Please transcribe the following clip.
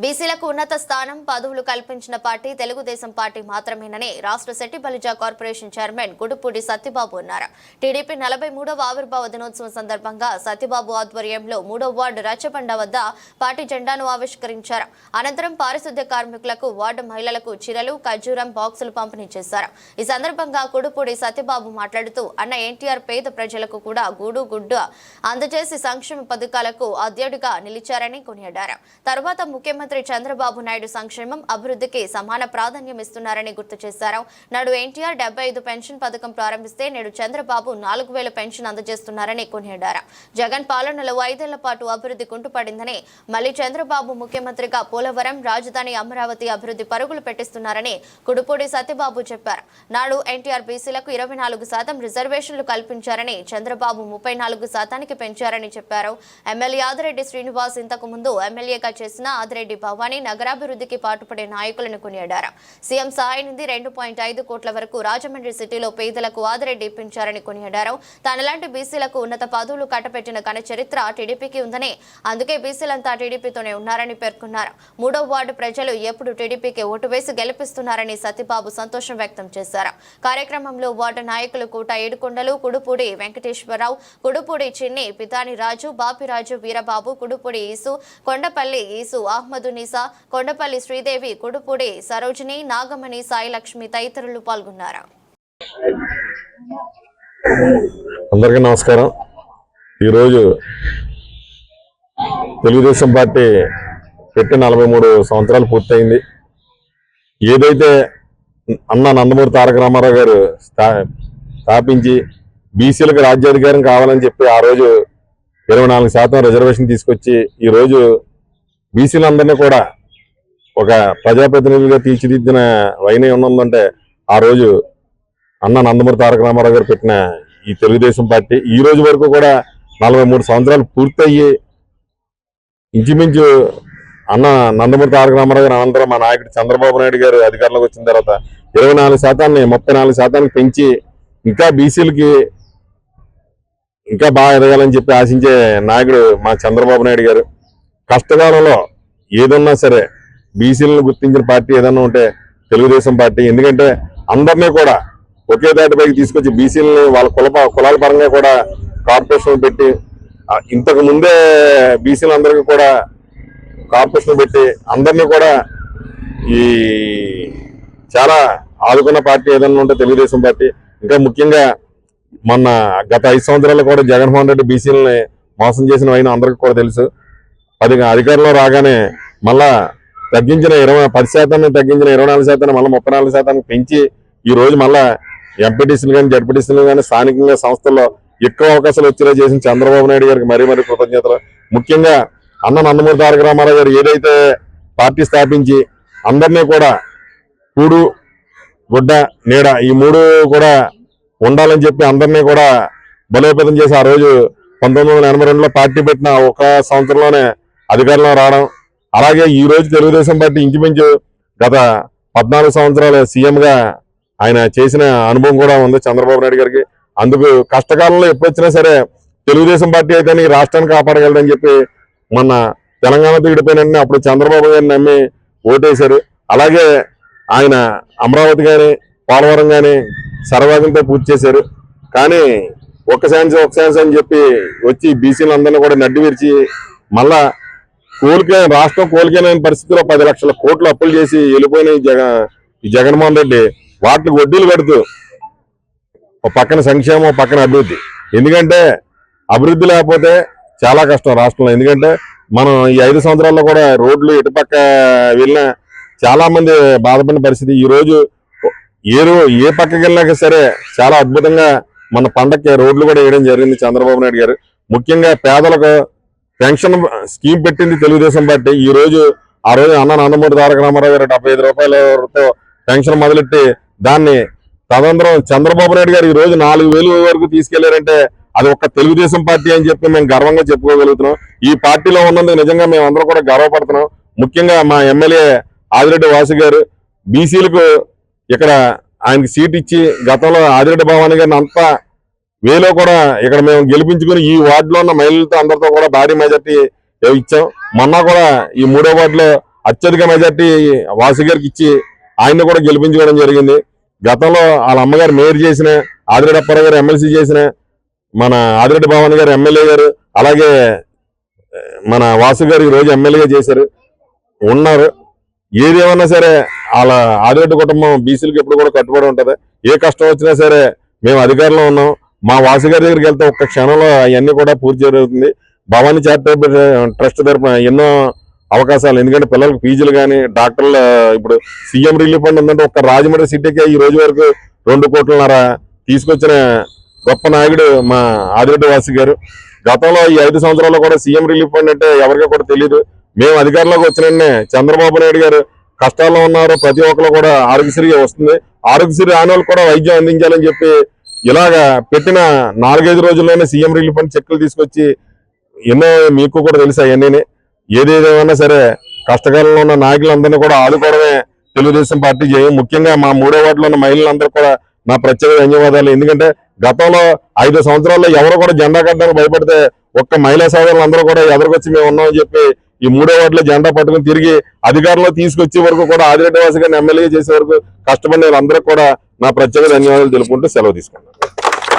బీసీలకు ఉన్నత స్థానం పదవులు కల్పించిన పార్టీ తెలుగుదేశం పార్టీ మాత్రమేనని రాష్ట్ర శెట్టి బలిజా కార్పొరేషన్ చైర్మన్ గుడుపూడి సత్యబాబు అన్నారు. టీడీపీ నలభై మూడవ ఆవిర్భావ దినోత్సవం సందర్భంగా సత్యబాబు ఆధ్వర్యంలో మూడో వార్డు రచ్చబండ వద్ద పార్టీ జెండాను ఆవిష్కరించారు. అనంతరం పారిశుద్ధ్య కార్మికులకు వార్డు మహిళలకు చీరలు ఖర్జూరం బాక్సులు పంపిణీ చేశారు. ఈ సందర్భంగా గుడుపూడి సత్యబాబు మాట్లాడుతూ అన్న ఎన్టీఆర్ పేద ప్రజలకు కూడా గూడు గుడ్డు అందజేసి సంక్షేమ పథకాలకు అధ్యయుడిగా నిలిచారని కొనియాడారు. తర్వాత ముఖ్యమంత్రి చంద్రబాబు నాయుడు సంక్షేమం అభివృద్ధికి సమాన ప్రాధాన్యం ఇస్తున్నారని గుర్తు చేశారు. నాడు ఎన్టీఆర్ డెబ్బై ఐదు పెన్షన్ పథకం ప్రారంభిస్తే నేడు చంద్రబాబు నాలుగు వేల పెన్షన్ అందజేస్తున్నారని కొనియాడారు. జగన్ పాలనలో ఐదేళ్ళ పాటు అభివృద్ధి కుంటుపడిందని మళ్ళీ చంద్రబాబు ముఖ్యమంత్రిగా పోలవరం రాజధాని అమరావతి అభివృద్ధి పరుగులు పెట్టిస్తున్నారని కుడుపూడి సత్యబాబు చెప్పారు. నాడు ఎన్టీఆర్ బీసీలకు ఇరవై నాలుగు శాతం రిజర్వేషన్లు కల్పించారని చంద్రబాబు ముప్పై నాలుగు శాతానికి పెంచారని చెప్పారు. ఎమ్మెల్యే ఆదిరెడ్డి శ్రీనివాస్ ఇంతకు ముందు ఎమ్మెల్యేగా చేసిన ఆదిరెడ్డి భవానీ నగరాభివృద్ధికి పాటుపడే నాయకులను కొనియాడారు. సీఎం సహాయ నుండి రెండు పాయింట్ ఐదు కోట్ల వరకు రాజమండ్రి సిటీలో పేదలకు ఆదిరెడ్డి ఇప్పించారని కొనియాడారు. తనలాంటి బీసీలకు ఉన్నత పదవులు కట్టపెట్టిన ఘన చరిత్ర టీడీపీకి ఉందని అందుకే బీసీలంతా టీడీపీతోనే ఉన్నారని పేర్కొన్నారు. మూడో వార్డు ప్రజలు ఎప్పుడు టీడీపీకి ఓటు వేసి గెలిపిస్తున్నారని సత్యబాబు సంతోషం వ్యక్తం చేశారు. కార్యక్రమంలో వార్డు నాయకులు కూట ఏడుకొండలు కుడుపూడి వెంకటేశ్వరరావు కుడుపూడి చిన్ని పితాని రాజు బాపిరాజు వీరబాబు కుడుపూడి ఈసు కొండపల్లి ఈసు అహ్మద్ నిసా కొండపల్లి శ్రీదేవి కుడుపూడి సరోజిని నాగమణి సాయిలక్ష్మి తదితరులు పాల్గొన్నారు. అందరికీ నమస్కారం. ఈరోజు తెలుగుదేశం పార్టీ పెట్టి నలభై మూడు సంవత్సరాలు పూర్తయింది. ఏదైతే అన్న నందమూరి తారక రామారావు గారు స్థా స్థాపించి బీసీలకు రాజ్యాధికారం కావాలని చెప్పి ఆ రోజు ఇరవై నాలుగు శాతం రిజర్వేషన్ తీసుకొచ్చి ఈరోజు బీసీలందరినీ కూడా ఒక ప్రజాప్రతినిధులుగా తీర్చిదిద్దిన వైన ఉందంటే ఆ రోజు అన్న నందమూరి తారక రామారావు గారు పెట్టిన ఈ తెలుగుదేశం పార్టీ ఈ రోజు వరకు కూడా నలభై మూడు సంవత్సరాలు పూర్తయ్యి ఇంచుమించు అన్న నందమూరి తారక రామారావు గారు అనంతరం మా నాయకుడు చంద్రబాబు నాయుడు గారు అధికారంలోకి వచ్చిన తర్వాత ఇరవై నాలుగు శాతాన్ని ముప్పై నాలుగు శాతానికి పెంచి ఇంకా బీసీలకి ఇంకా బాగా ఎదగాలని చెప్పి ఆశించే నాయకుడు మా చంద్రబాబు నాయుడు గారు. కష్టకాలంలో ఏదన్నా సరే బీసీలను గుర్తించిన పార్టీ ఏదన్నా ఉంటే తెలుగుదేశం పార్టీ. ఎందుకంటే అందరినీ కూడా ఒకే దాటిపైకి తీసుకొచ్చి బీసీలని వాళ్ళ కుల కులాల పరంగా కూడా కార్పొరేషన్ పెట్టి ఇంతకు ముందే బీసీలందరికీ కూడా కార్పొరేషన్ పెట్టి అందరినీ కూడా ఈ చాలా ఆదుకున్న పార్టీ ఏదన్నా ఉంటే తెలుగుదేశం పార్టీ. ఇంకా ముఖ్యంగా మొన్న గత ఐదు సంవత్సరాలు కూడా జగన్మోహన్ రెడ్డి బీసీలని మోసం చేసిన అయినా అందరికీ కూడా తెలుసు. అది అధికారంలో రాగానే మళ్ళా తగ్గించిన ఇరవై పది శాతాన్ని తగ్గించిన ఇరవై నాలుగు శాతాన్ని మళ్ళీ ముప్పై నాలుగు శాతానికి పెంచి ఈ రోజు మళ్ళా ఎంపీటీసీలు కానీ జడ్పీటీసీలు కానీ స్థానికంగా సంస్థల్లో ఎక్కువ అవకాశాలు వచ్చేలా చేసిన చంద్రబాబు నాయుడు గారికి మరీ మరీ కృతజ్ఞతలు. ముఖ్యంగా అన్న నందమూరి తారక రామారావు గారు ఏదైతే పార్టీ స్థాపించి అందరినీ కూడా కూడు గుడ్డ నీడ ఈ మూడు కూడా ఉండాలని చెప్పి అందరినీ కూడా బలోపేతం చేసి ఆ రోజు పంతొమ్మిది వందల ఎనభై రెండులో పార్టీ పెట్టిన ఒక సంవత్సరంలోనే అధికారంలో రావడం. అలాగే ఈ రోజు తెలుగుదేశం పార్టీ ఇంచుమించు గత పద్నాలుగు సంవత్సరాలు సీఎంగా ఆయన చేసిన అనుభవం కూడా ఉంది చంద్రబాబు నాయుడు గారికి. అందుకు కష్టకాలంలో ఎప్పుడొచ్చినా సరే తెలుగుదేశం పార్టీ అయితే నీ రాష్ట్రాన్ని కాపాడగలదని చెప్పి మొన్న తెలంగాణతో విడిపోయిన అప్పుడు చంద్రబాబు గారిని నమ్మి ఓటేశారు. అలాగే ఆయన అమరావతి కానీ పోలవరం కానీ సర్వాగంతో పూర్తి చేశారు. కానీ ఒక ఛాన్స్ ఒక ఛాన్స్ అని చెప్పి వచ్చి బీసీలు అందరినీ కూడా నడ్డి విరిచి మళ్ళా కోలికే రాష్ట్రం కోల్పోయిన పరిస్థితిలో పది లక్షల కోట్లు అప్పులు చేసి వెళ్ళిపోయిన జగన్ ఈ జగన్మోహన్ రెడ్డి. వాటికి వడ్డీలు కడుతూ ఒక పక్కన సంక్షేమం ఒక పక్కన అభివృద్ధి. ఎందుకంటే అభివృద్ధి లేకపోతే చాలా కష్టం రాష్ట్రంలో. ఎందుకంటే మనం ఈ ఐదు సంవత్సరాల్లో కూడా రోడ్లు ఇటుపక్క వెళ్ళినా చాలా మంది బాధపడిన పరిస్థితి. ఈ రోజు ఏ రో- ఏ పక్కకి వెళ్ళినాక సరే చాలా అద్భుతంగా మన పండక్కి రోడ్లు కూడా వేయడం జరిగింది చంద్రబాబు నాయుడు గారు. ముఖ్యంగా పేదలకు పెన్షన్ స్కీమ్ పెట్టింది తెలుగుదేశం పార్టీ. ఈ రోజు ఆ రోజు అన్న నందమూరి తారక రామారావు గారు డెబ్బై ఐదు రూపాయలతో పెన్షన్ మొదలెట్టి దాన్ని తదనంతరం చంద్రబాబు నాయుడు గారు ఈ రోజు నాలుగు వేలు వరకు తీసుకెళ్ళారంటే అది ఒక తెలుగుదేశం పార్టీ అని చెప్పి మేము గర్వంగా చెప్పుకోగలుగుతున్నాం. ఈ పార్టీలో ఉన్నందుకు నిజంగా మేము అందరం కూడా గర్వపడుతున్నాం. ముఖ్యంగా మా ఎమ్మెల్యే ఆదిరెడ్డి వాసు గారు బీసీలకు ఇక్కడ ఆయనకి సీట్ ఇచ్చి గతంలో ఆదిరెడ్డి భవానీ గారిని అంతా వేలో కూడా ఇక్కడ మేము గెలిపించుకుని ఈ వార్డులో ఉన్న మహిళలతో అందరితో కూడా భారీ మెజార్టీ ఇచ్చాం. మొన్న కూడా ఈ మూడో వార్డులో అత్యధిక మెజార్టీ వాసు గారికి ఇచ్చి ఆయన్ని కూడా గెలిపించుకోవడం జరిగింది. గతంలో వాళ్ళ అమ్మగారు మేయర్ చేసిన ఆదిరెడ్డి గారు ఎమ్మెల్సీ చేసిన మన ఆదిరెడ్డి భవన్ గారు ఎమ్మెల్యే గారు అలాగే మన వాసు గారు ఈరోజు రోజు ఎమ్మెల్యేగా చేశారు. ఉన్నారు. ఏదేమన్నా సరే వాళ్ళ ఆదిరెడ్డి కుటుంబం బీసీలకు ఎప్పుడు కూడా కట్టుబడి ఉంటుంది. ఏ కష్టం వచ్చినా సరే మేము అధికారంలో ఉన్నాం. మా వాసు గారి దగ్గరికి వెళ్తే ఒక్క క్షణంలో అవన్నీ కూడా పూర్తి జరుగుతుంది. భవానీ చారిటబుల్ ట్రస్ట్ తరఫున ఎన్నో అవకాశాలు. ఎందుకంటే పిల్లలకు ఫీజులు కానీ డాక్టర్లు ఇప్పుడు సీఎం రిలీఫ్ ఫండ్ ఉందంటే ఒక్క రాజమండ్రి సిటీకే ఈ రోజు వరకు రెండు కోట్లన్నర తీసుకొచ్చిన గొప్ప నాయకుడు మా ఆదిరెడ్డి వాసి గారు. గతంలో ఈ ఐదు సంవత్సరాల్లో కూడా సీఎం రిలీఫ్ ఫండ్ అంటే ఎవరికీ కూడా తెలియదు మేము అధికారంలోకి వచ్చిన చంద్రబాబు నాయుడు గారు కష్టాల్లో ఉన్నారు. ప్రతి ఒక్కరు కూడా ఆరోగ్యశ్రీ వస్తుంది. ఆరోగ్యశ్రీ రాని కూడా వైద్యం అందించాలని చెప్పి ఇలాగా పెట్టిన నాలుగైదు రోజుల్లోనే సీఎం రిలీఫ్ అని చెక్కులు తీసుకొచ్చి ఎన్నో మీకు కూడా తెలుసు అవన్నీ ఏదేదేమన్నా సరే కష్టకాలంలో ఉన్న నాయకులందరినీ కూడా ఆదుకోవడమే తెలుగుదేశం పార్టీ చేయం ముఖ్యంగా మా మూడో వార్డులో ఉన్న మహిళలందరూ కూడా నా ప్రత్యేక ధన్యవాదాలు. ఎందుకంటే గతంలో ఐదు సంవత్సరాల్లో ఎవరు కూడా జెండా కట్టడానికి భయపడితే ఒక్క మహిళా సోదరులు అందరూ కూడా ఎదురుకొచ్చి మేము ఉన్నామని చెప్పి ఈ మూడో వార్డులో జెండా పట్టుకుని తిరిగి అధికారంలో తీసుకొచ్చే వరకు కూడా ఆదిరెడ్డి వాసి ఎమ్మెల్యే చేసే వరకు కష్టపడిన అందరూ కూడా నా ప్రత్యేక ధన్యవాదాలు తెలుపుకుంటూ సెలవు తీసుకున్నాను